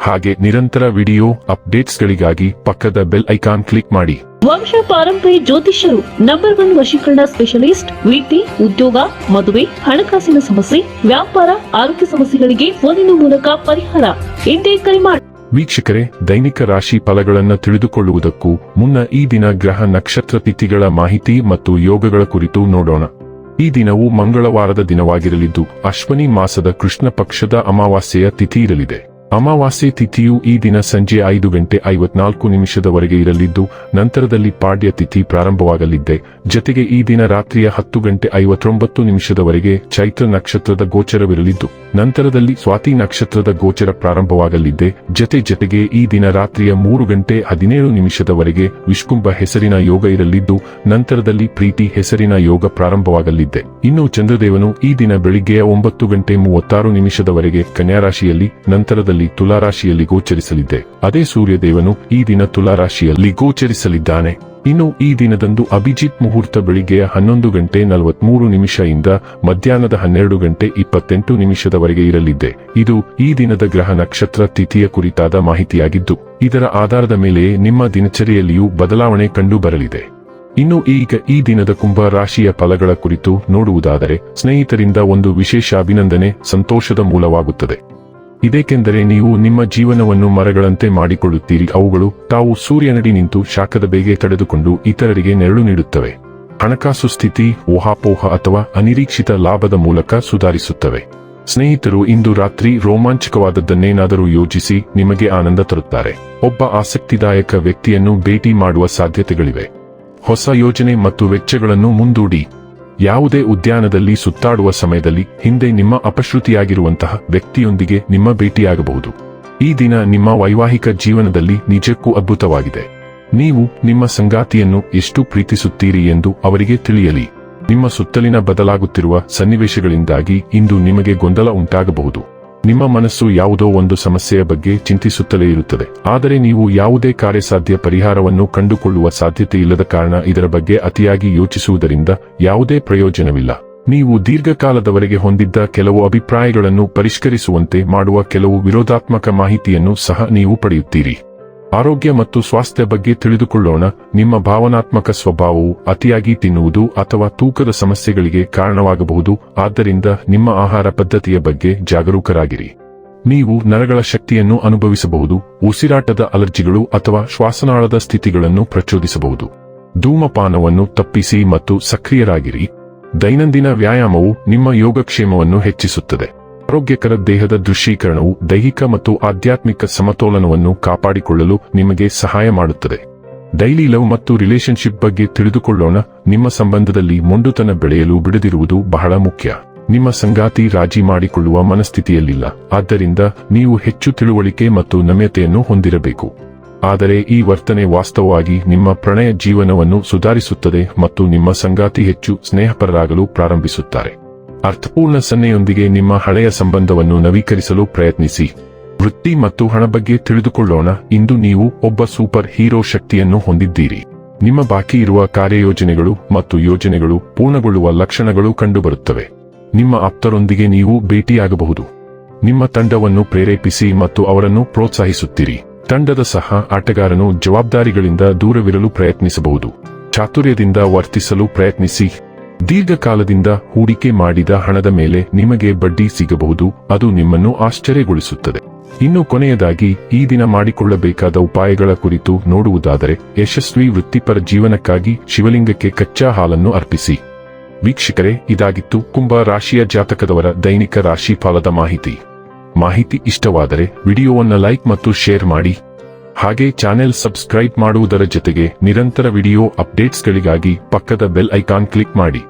ಹಾಗೆ ನಿರಂತರ ವಿಡಿಯೋ ಅಪ್ಡೇಟ್ಸ್ಗಳಿಗಾಗಿ ಪಕ್ಕದ ಬೆಲ್ ಐಕಾನ್ ಕ್ಲಿಕ್ ಮಾಡಿ. ವಂಶ ಪಾರಂಪರ್ಯ ಜ್ಯೋತಿಷ್ಯರು ನಂಬರ್ ಒನ್ ವಶೀಕರಣ ಸ್ಪೆಷಲಿಸ್ಟ್ ವೃತ್ತಿ ಉದ್ಯೋಗ ಮದುವೆ ಹಣಕಾಸಿನ ಸಮಸ್ಯೆ ವ್ಯಾಪಾರ ಆರೋಗ್ಯ ಸಮಸ್ಯೆಗಳಿಗೆ ಫೋನಿನ ಮೂಲಕ ಪರಿಹಾರ. ಇಂದೇ ಕರೆ ಮಾಡಿ ವೀಕ್ಷಕರೇ ದೈನಿಕ ರಾಶಿ ಫಲಗಳನ್ನು ತಿಳಿದುಕೊಳ್ಳುವುದಕ್ಕೂ ಮುನ್ನ ಈ ದಿನ ಗ್ರಹ ನಕ್ಷತ್ರ ತಿಥಿಗಳ ಮಾಹಿತಿ ಮತ್ತು ಯೋಗಗಳ ಕುರಿತು ನೋಡೋಣ. ಈ ದಿನವು ಮಂಗಳವಾರದ ದಿನವಾಗಿರಲಿದ್ದು ಅಶ್ವನಿ ಮಾಸದ ಕೃಷ್ಣ ಪಕ್ಷದ ಅಮಾವಾಸ್ಯೆಯ ತಿಥಿ ಇರಲಿದೆ. ಅಮಾವಾಸ್ಯೆ ತಿಥಿಯು ಈ ದಿನ ಸಂಜೆ ಐದು ಗಂಟೆ ಐವತ್ನಾಲ್ಕು ನಿಮಿಷದವರೆಗೆ ಇರಲಿದ್ದು, ನಂತರದಲ್ಲಿ ಪಾಡ್ಯ ತಿಥಿ ಪ್ರಾರಂಭವಾಗಲಿದ್ದೆ. ಜತೆಗೆ ಈ ದಿನ ರಾತ್ರಿಯ ಹತ್ತು ಗಂಟೆ ಐವತ್ತೊಂಬತ್ತು ನಿಮಿಷದವರೆಗೆ ಚೈತ್ರ ನಕ್ಷತ್ರದ ಗೋಚರವಿರಲಿದ್ದು, ನಂತರದಲ್ಲಿ ಸ್ವಾತಿ ನಕ್ಷತ್ರದ ಗೋಚರ ಪ್ರಾರಂಭವಾಗಲಿದ್ದೆ. ಜತೆ ಜತೆಗೆ ಈ ದಿನ ರಾತ್ರಿಯ ಮೂರು ಗಂಟೆ ಹದಿನೇಳು ನಿಮಿಷದವರೆಗೆ ವಿಷ್ಕುಂಭ ಹೆಸರಿನ ಯೋಗ ಇರಲಿದ್ದು, ನಂತರದಲ್ಲಿ ಪ್ರೀತಿ ಹೆಸರಿನ ಯೋಗ ಪ್ರಾರಂಭವಾಗಲಿದ್ದೆ. ಇನ್ನು ಚಂದ್ರದೇವನು ಈ ದಿನ ಬೆಳಿಗ್ಗೆಯ ಒಂಬತ್ತು ಗಂಟೆ ಮೂವತ್ತಾರು ನಿಮಿಷದವರೆಗೆ ಕನ್ಯಾ ರಾಶಿಯಲ್ಲಿ ನಂತರದಲ್ಲಿ ತುಲಾರಾಶಿಯಲ್ಲಿ ಗೋಚರಿಸಲಿದ್ದೆ. ಅದೇ ಸೂರ್ಯದೇವನು ಈ ದಿನ ತುಲಾರಾಶಿಯಲ್ಲಿ ಗೋಚರಿಸಲಿದ್ದಾನೆ. ಇನ್ನು ಈ ದಿನದಂದು ಅಭಿಜಿತ್ ಮುಹೂರ್ತ ಬೆಳಿಗ್ಗೆಯ ಹನ್ನೊಂದು ಗಂಟೆ ನಲವತ್ಮೂರು ನಿಮಿಷದಿಂದ ಮಧ್ಯಾಹ್ನದ ಹನ್ನೆರಡು ಗಂಟೆ ಇಪ್ಪತ್ತೆಂಟು ನಿಮಿಷದವರೆಗೆ ಇರಲಿದ್ದೆ. ಇದು ಈ ದಿನದ ಗ್ರಹ ನಕ್ಷತ್ರ ತಿಥಿಯ ಕುರಿತಾದ ಮಾಹಿತಿಯಾಗಿದ್ದು, ಇದರ ಆಧಾರದ ಮೇಲೆಯೇ ನಿಮ್ಮ ದಿನಚರಿಯಲ್ಲಿಯೂ ಬದಲಾವಣೆ ಕಂಡು ಬರಲಿದೆ ಇನ್ನು ಈಗ ಈ ದಿನದ ಕುಂಭ ರಾಶಿಯ ಫಲಗಳ ಕುರಿತು ನೋಡುವುದಾದರೆ, ಸ್ನೇಹಿತರಿಂದ ಒಂದು ವಿಶೇಷ ಅಭಿನಂದನೆ, ಸಂತೋಷದ ಮೂಲವಾಗುತ್ತದೆ. ಇದೇಕೆಂದರೆ ನೀವು ನಿಮ್ಮ ಜೀವನವನ್ನು ಮರಗಳಂತೆ ಮಾಡಿಕೊಳ್ಳುತ್ತೀರಿ. ಅವುಗಳು ತಾವು ಸೂರ್ಯನಡಿ ನಿಂತು ಶಾಖದ ಬೇಗೆ ತಡೆದುಕೊಂಡು ಇತರರಿಗೆ ನೆರಳು ನೀಡುತ್ತವೆ. ಹಣಕಾಸು ಸ್ಥಿತಿ ಊಹಾಪೋಹ ಅಥವಾ ಅನಿರೀಕ್ಷಿತ ಲಾಭದ ಮೂಲಕ ಸುಧಾರಿಸುತ್ತವೆ. ಸ್ನೇಹಿತರು, ಇಂದು ರಾತ್ರಿ ರೋಮಾಂಚಕವಾದದ್ದನ್ನೇನಾದರೂ ಯೋಚಿಸಿ ನಿಮಗೆ ಆನಂದ ತರುತ್ತಾರೆ. ಒಬ್ಬ ಆಸಕ್ತಿದಾಯಕ ವ್ಯಕ್ತಿಯನ್ನು ಭೇಟಿ ಮಾಡುವ ಸಾಧ್ಯತೆಗಳಿವೆ. ಹೊಸ ಯೋಜನೆ ಮತ್ತು ವೆಚ್ಚಗಳನ್ನು ಮುಂದೂಡಿ. ಯಾವುದೇ ಉದ್ಯಾನದಲ್ಲಿ ಸುತ್ತಾಡುವ ಸಮಯದಲ್ಲಿ ಹಿಂದೆ ನಿಮ್ಮ ಅಪಶ್ರುತಿಯಾಗಿರುವಂತಹ ವ್ಯಕ್ತಿಯೊಂದಿಗೆ ನಿಮ್ಮ ಭೇಟಿಯಾಗಬಹುದು. ಈ ದಿನ ನಿಮ್ಮ ವೈವಾಹಿಕ ಜೀವನದಲ್ಲಿ ನಿಜಕ್ಕೂ ಅದ್ಭುತವಾಗಿದೆ. ನೀವು ನಿಮ್ಮ ಸಂಗಾತಿಯನ್ನು ಎಷ್ಟು ಪ್ರೀತಿಸುತ್ತೀರಿ ಎಂದು ಅವರಿಗೆ ತಿಳಿಯಲಿ. ನಿಮ್ಮ ಸುತ್ತಲಿನ ಬದಲಾಗುತ್ತಿರುವ ಸನ್ನಿವೇಶಗಳಿಂದಾಗಿ ಇಂದು ನಿಮಗೆ ಗೊಂದಲ ಉಂಟಾಗಬಹುದು. ನಿಮ್ಮ ಮನಸ್ಸು ಯಾವುದೋ ಒಂದು ಸಮಸ್ಯೆಯ ಬಗ್ಗೆ ಚಿಂತಿಸುತ್ತಲೇ ಇರುತ್ತದೆ. ಆದರೆ ನೀವು ಯಾವುದೇ ಕಾರ್ಯಸಾಧ್ಯ ಪರಿಹಾರವನ್ನು ಕಂಡುಕೊಳ್ಳುವ ಸಾಧ್ಯತೆ ಇಲ್ಲದ ಕಾರಣ ಇದರ ಬಗ್ಗೆ ಅತಿಯಾಗಿ ಯೋಚಿಸುವುದರಿಂದ ಯಾವುದೇ ಪ್ರಯೋಜನವಿಲ್ಲ. ನೀವು ದೀರ್ಘಕಾಲದವರೆಗೆ ಹೊಂದಿದ್ದ ಕೆಲವು ಅಭಿಪ್ರಾಯಗಳನ್ನು ಪರಿಷ್ಕರಿಸುವಂತೆ ಮಾಡುವ ಕೆಲವು ವಿರೋಧಾತ್ಮಕ ಮಾಹಿತಿಯನ್ನು ಸಹ ನೀವು ಪಡೆಯುತ್ತೀರಿ. ಆರೋಗ್ಯ ಮತ್ತು ಸ್ವಾಸ್ಥ್ಯ ಬಗ್ಗೆ ತಿಳಿದುಕೊಳ್ಳೋಣ. ನಿಮ್ಮ ಭಾವನಾತ್ಮಕ ಸ್ವಭಾವವು ಅತಿಯಾಗಿ ತಿನ್ನುವುದು ಅಥವಾ ತೂಕದ ಸಮಸ್ಯೆಗಳಿಗೆ ಕಾರಣವಾಗಬಹುದು. ಆದ್ದರಿಂದ ನಿಮ್ಮ ಆಹಾರ ಪದ್ಧತಿಯ ಬಗ್ಗೆ ಜಾಗರೂಕರಾಗಿರಿ. ನೀವು ನರಗಳ ಶಕ್ತಿಯನ್ನು ಅನುಭವಿಸಬಹುದು, ಉಸಿರಾಟದ ಅಲರ್ಜಿಗಳು ಅಥವಾ ಶ್ವಾಸನಾಳದ ಸ್ಥಿತಿಗಳನ್ನು ಪ್ರಚೋದಿಸಬಹುದು. ಧೂಮಪಾನವನ್ನು ತಪ್ಪಿಸಿ ಮತ್ತು ಸಕ್ರಿಯರಾಗಿರಿ. ದೈನಂದಿನ ವ್ಯಾಯಾಮವು ನಿಮ್ಮ ಯೋಗಕ್ಷೇಮವನ್ನು ಹೆಚ್ಚಿಸುತ್ತದೆ. ಆರೋಗ್ಯಕರ ದೇಹದ ದೃಶ್ಯೀಕರಣವು ದೈಹಿಕ ಮತ್ತು ಆಧ್ಯಾತ್ಮಿಕ ಸಮತೋಲನವನ್ನು ಕಾಪಾಡಿಕೊಳ್ಳಲು ನಿಮಗೆ ಸಹಾಯ ಮಾಡುತ್ತದೆ. ಡೈಲಿ ಲವ್ ಮತ್ತು ರಿಲೇಶನ್ಶಿಪ್ ಬಗ್ಗೆ ತಿಳಿದುಕೊಳ್ಳೋಣ. ನಿಮ್ಮ ಸಂಬಂಧದಲ್ಲಿ ಮೊಂಡುತನ ಬೆಳೆಯಲು ಬಿಡದಿರುವುದು ಬಹಳ ಮುಖ್ಯ. ನಿಮ್ಮ ಸಂಗಾತಿ ರಾಜಿ ಮಾಡಿಕೊಳ್ಳುವ ಮನಸ್ಥಿತಿಯಲ್ಲಿಲ್ಲ. ಆದ್ದರಿಂದ ನೀವು ಹೆಚ್ಚು ತಿಳುವಳಿಕೆ ಮತ್ತು ನಮ್ಯತೆಯನ್ನು ಹೊಂದಿರಬೇಕು. ಆದರೆ ಈ ವರ್ತನೆ ವಾಸ್ತವವಾಗಿ ನಿಮ್ಮ ಪ್ರಣಯ ಜೀವನವನ್ನು ಸುಧಾರಿಸುತ್ತದೆ ಮತ್ತು ನಿಮ್ಮ ಸಂಗಾತಿ ಹೆಚ್ಚು ಸ್ನೇಹಪರರಾಗಲು ಪ್ರಾರಂಭಿಸುತ್ತಾರೆ. ಅರ್ಥಪೂರ್ಣ ಸನ್ನೆಯೊಂದಿಗೆ ನಿಮ್ಮ ಹಳೆಯ ಸಂಬಂಧವನ್ನು ನವೀಕರಿಸಲು ಪ್ರಯತ್ನಿಸಿ. ವೃತ್ತಿ ಮತ್ತು ಹಣ ಬಗ್ಗೆ ತಿಳಿದುಕೊಳ್ಳೋಣ. ಇಂದು ನೀವು ಒಬ್ಬ ಸೂಪರ್ ಹೀರೋ ಶಕ್ತಿಯನ್ನು ಹೊಂದಿದ್ದೀರಿ. ನಿಮ್ಮ ಬಾಕಿ ಇರುವ ಕಾರ್ಯಯೋಜನೆಗಳು ಮತ್ತು ಯೋಜನೆಗಳು ಪೂರ್ಣಗೊಳ್ಳುವ ಲಕ್ಷಣಗಳು ಕಂಡುಬರುತ್ತವೆ. ನಿಮ್ಮ ಆಪ್ತರೊಂದಿಗೆ ನೀವು ಭೇಟಿಯಾಗಬಹುದು. ನಿಮ್ಮ ತಂಡವನ್ನು ಪ್ರೇರೇಪಿಸಿ ಮತ್ತು ಅವರನ್ನು ಪ್ರೋತ್ಸಾಹಿಸುತ್ತೀರಿ. ತಂಡದ ಸಹ ಆಟಗಾರನು ಜವಾಬ್ದಾರಿಗಳಿಂದ ದೂರವಿರಲು ಪ್ರಯತ್ನಿಸಬಹುದು. ಚಾತುರ್ಯದಿಂದ ವರ್ತಿಸಲು ಪ್ರಯತ್ನಿಸಿ. ದೀರ್ಘಕಾಲದಿಂದ ಹೂಡಿಕೆ ಮಾಡಿದ ಹಣದ ಮೇಲೆ ನಿಮಗೆ ಬಡ್ಡಿ ಸಿಗಬಹುದು, ಅದು ನಿಮ್ಮನ್ನು ಆಶ್ಚರ್ಯಗೊಳಿಸುತ್ತದೆ. ಇನ್ನು ಕೊನೆಯದಾಗಿ, ಈ ದಿನ ಮಾಡಿಕೊಳ್ಳಬೇಕಾದ ಉಪಾಯಗಳ ಕುರಿತು ನೋಡುವುದಾದರೆ, ಯಶಸ್ವಿ ವೃತ್ತಿಪರ ಜೀವನಕ್ಕಾಗಿ ಶಿವಲಿಂಗಕ್ಕೆ ಕಚ್ಚಾ ಹಾಲನ್ನು ಅರ್ಪಿಸಿ. ವೀಕ್ಷಕರೇ, ಇದಾಗಿತ್ತು ಕುಂಭ ರಾಶಿಯ ಜಾತಕದವರ ದೈನಿಕ ರಾಶಿ ಫಲದ ಮಾಹಿತಿ. ಮಾಹಿತಿ ಇಷ್ಟವಾದರೆ, ವಿಡಿಯೋವನ್ನು ಲೈಕ್ ಮತ್ತು ಶೇರ್ ಮಾಡಿ. ಹಾಗೆ ಚಾನೆಲ್ ಸಬ್ಸ್ಕ್ರೈಬ್ ಮಾಡುವುದರ ಜೊತೆಗೆ ನಿರಂತರ ವಿಡಿಯೋ ಅಪ್ಡೇಟ್ಸ್ಗಳಿಗಾಗಿ ಪಕ್ಕದ ಬೆಲ್ ಐಕಾನ್ ಕ್ಲಿಕ್ ಮಾಡಿ.